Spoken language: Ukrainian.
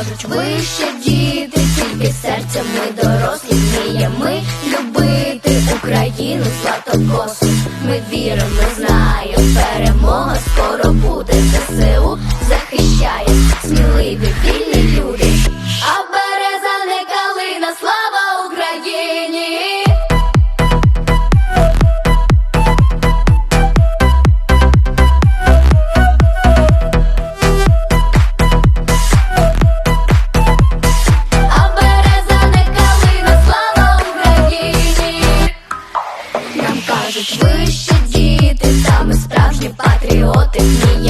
кажуть, ви ще діти, тільки серцем ми дорослі вміємо ми любити Україну златокосу. Ми віримо, ми знаємо, перемога скоро буде. ЗСУ захищає сміливі вільні люди. А береза не калина, слава кажуть, ви ще діти, саме справжні патріоти, вміємо